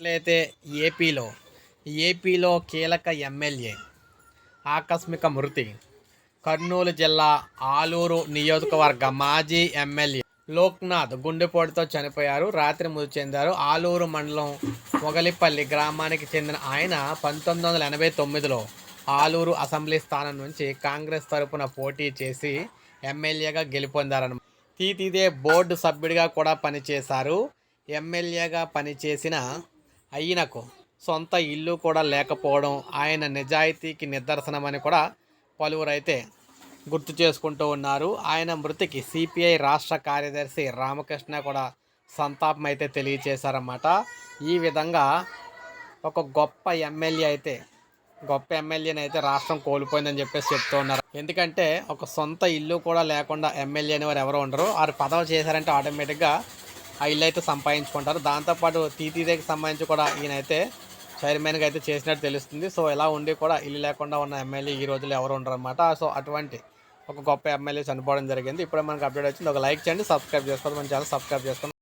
చూసుకున్నట్లయితే ఏపీలో ఏపీలో కీలక ఎమ్మెల్యే ఆకస్మిక మృతి. కర్నూలు జిల్లా ఆలూరు నియోజకవర్గ మాజీ ఎమ్మెల్యే లోక్నాథ్ గుండెపోటుతో చనిపోయారు రాత్రి మృతి చెందారు. ఆలూరు మండలం మొగలిపల్లి గ్రామానికి చెందిన ఆయన పంతొమ్మిది వందల ఎనభై తొమ్మిదిలో ఆలూరు అసెంబ్లీ స్థానం నుంచి కాంగ్రెస్ తరపున పోటీ చేసి ఎమ్మెల్యేగా గెలుపొందారన్నమాట తీతిదే బోర్డు సభ్యుడిగా కూడా పనిచేశారు. ఎమ్మెల్యేగా పనిచేసిన అయినకు. సొంత ఇల్లు కూడా లేకపోవడం ఆయన నిజాయితీకి నిదర్శనమని కూడా పలువురు అయితే గుర్తు చేసుకుంటూ ఉన్నారు. ఆయన మృతికి సిపిఐ రాష్ట్ర కార్యదర్శి రామకృష్ణ కూడా సంతాపం అయితే తెలియచేశారన్నమాట. ఈ విధంగా ఒక గొప్ప ఎమ్మెల్యే అయితే గొప్ప ఎమ్మెల్యేని అయితే రాష్ట్రం కోల్పోయిందని చెప్పేసి చెప్తూ ఉన్నారు. ఎందుకంటే ఒక సొంత ఇల్లు కూడా లేకుండా ఎమ్మెల్యే అని వారు ఎవరు ఉండరు. వారు పదవి చేశారంటే ఆటోమేటిక్గా ఆ ఇల్లు అయితే సంపాదించుకుంటారు. దాంతోపాటు టీటీడీకి సంబంధించి కూడా ఈయనైతే చైర్మన్గా అయితే చేసినట్టు తెలుస్తుంది. సో ఇలా ఉండి కూడా ఇల్లు లేకుండా ఉన్న ఎమ్మెల్యే ఈ రోజుల్లో ఎవరు ఉండరు సో అటువంటి ఒక గొప్ప ఎమ్మెల్యే చనిపోవడం జరిగింది. ఇప్పుడే మనకు అప్డేట్ వచ్చింది. ఒక లైక్ చేయండి సబ్స్క్రైబ్ చేసుకోండి. మన ఛానల్ సబ్స్క్రైబ్ చేసుకోండి.